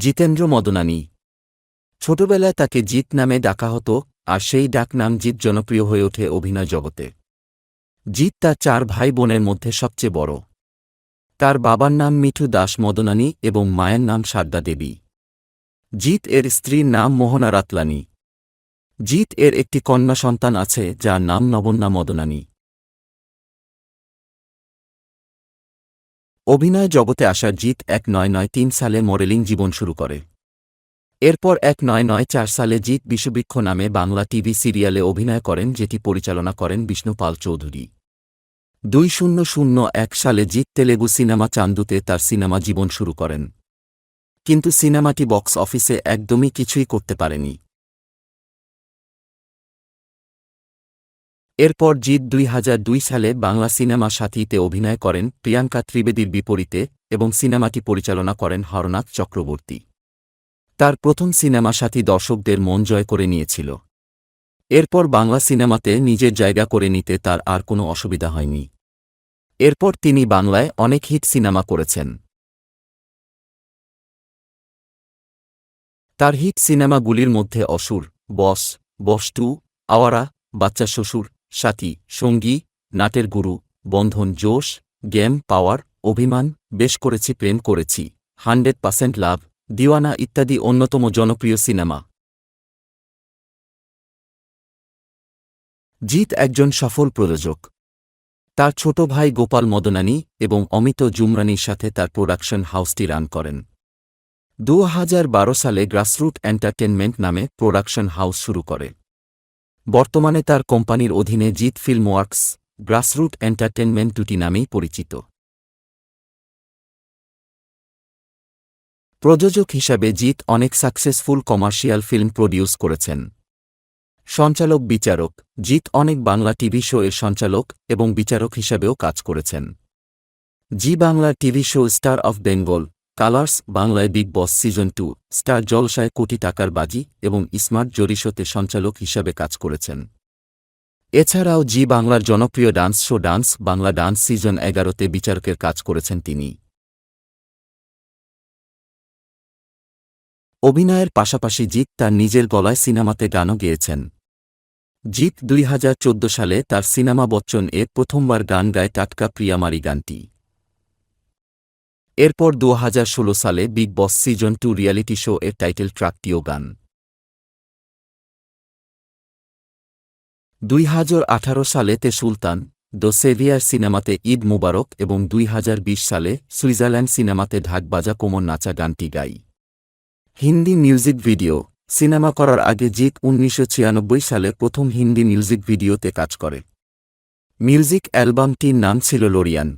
জিতেন্দ্র মদনানী। ছোটবেলায় তাকে জিত নামে ডাকা হতো, আর সেই ডাক নাম জিত জনপ্রিয় হয়ে ওঠে অভিনয় জগতে। জিত তার চার ভাই বোনের মধ্যে সবচেয়ে বড়। তার বাবার নাম মিঠু দাস মদনানী এবং মায়ের নাম সারদা দেবী। জিত এর স্ত্রীর নাম মোহনা রাতলানী। জিত এর একটি কন্যা সন্তান আছে, যার নাম নবন্যা মদনানী। অভিনয় জগতে আসা জিত এক নয় নয় তিন সালে মডেলিং জীবন শুরু করে। এরপর এক নয় নয় চার সালে জিত বিশ্ববৃক্ষ নামে বাংলা টিভি সিরিয়ালে অভিনয় করেন, যেটি পরিচালনা করেন বিষ্ণু পাল চৌধুরী। দুই শূন্য শূন্য এক সালে জিৎ তেলেগু সিনেমা চান্দুতে তার সিনেমা জীবন শুরু করেন। কিন্তু সিনেমাটি বক্স অফিসে একদমই কিছুই করতে পারেনি। এরপর জিৎ দুই হাজার দুই সালে বাংলা সিনেমা সাথীতে অভিনয় করেন প্রিয়াঙ্কা ত্রিবেদীর বিপরীতে এবং সিনেমাটি পরিচালনা করেন হরনাথ চক্রবর্তী। তার প্রথম সিনেমা সাথী দর্শকদের মন জয় করে নিয়েছিল। এরপর বাংলা সিনেমাতে নিজের জায়গা করে নিতে তার আর কোনো অসুবিধা হয়নি। এরপর তিনি বাংলায় অনেক হিট সিনেমা করেছেন। তার হিট সিনেমাগুলির মধ্যে অসুর, বস বস টু, আওয়ারা, বাচ্চা শ্বশুর সাথী, সঙ্গী, নাটের গুরু, বন্ধন, জোশ গেম পাওয়ার, অভিমান, বেশ করেছি, প্রেম করেছি, হান্ড্রেড পার্সেন্ট লাভ, দিওয়ানা ইত্যাদি অন্যতম জনপ্রিয় সিনেমা। জিৎ একজন সফল প্রযোজক। তার ছোট ভাই গোপাল মদনানী এবং অমিত জুমরানির সাথে তার প্রোডাকশন হাউসটি রান করেন। দু হাজার বারো সালে গ্রাসরুট এন্টারটেনমেন্ট নামে প্রোডাকশন হাউস শুরু করে। বর্তমানে তার কোম্পানির অধীনে জিত ফিল্ম ওয়ার্কস গ্রাসরুট এন্টারটেনমেন্ট দুটি নামেই পরিচিত। প্রযোজক হিসাবে জিত অনেক সাকসেসফুল কমার্শিয়াল ফিল্ম প্রডিউস করেছেন। সঞ্চালক বিচারক, জিত অনেক বাংলা টিভি শো এর সঞ্চালক এবং বিচারক হিসাবেও কাজ করেছেন। Zee Bangla TV show Star of Bengal Colors বাংলায় Bigg Boss season two, Star জলসায় কোটি টাকার বাজি এবং স্মার্ট জরিশোতে সঞ্চালক হিসাবে কাজ করেছেন। এছাড়াও জি বাংলার জনপ্রিয় dance show dance Bangla dance season এগারোতে বিচারকের কাজ করেছেন তিনি। অভিনয়ের পাশাপাশি জিৎ তার নিজের গলায় সিনেমাতে গানও গেয়েছেন। জিৎ দুই হাজার চোদ্দ সালে তার সিনেমা বচ্চন এ প্রথমবার গান গায় টাটকা প্রিয়ামারি গানটি। এরপর দু হাজার ষোলো সালে Bigg Boss season two reality show এর টাইটেল ট্রাকটিও গান। দুই হাজার আঠারো সালে তে সুলতান, দ্য সেভিয়ার সিনেমাতে ঈদ মুবারক এবং দুই হাজার বিশ সালে সুইজারল্যান্ড সিনেমাতে ঢাকবাজা কোমর নাচা গানটি গাই। হিন্দি মিউজিক ভিডিও, সিনেমা করার আগে জিৎ উনিশশো ছিয়ানব্বই সালে প্রথম হিন্দি মিউজিক ভিডিওতে কাজ করে। মিউজিক অ্যালবামটির নাম ছিল লোরিয়ান।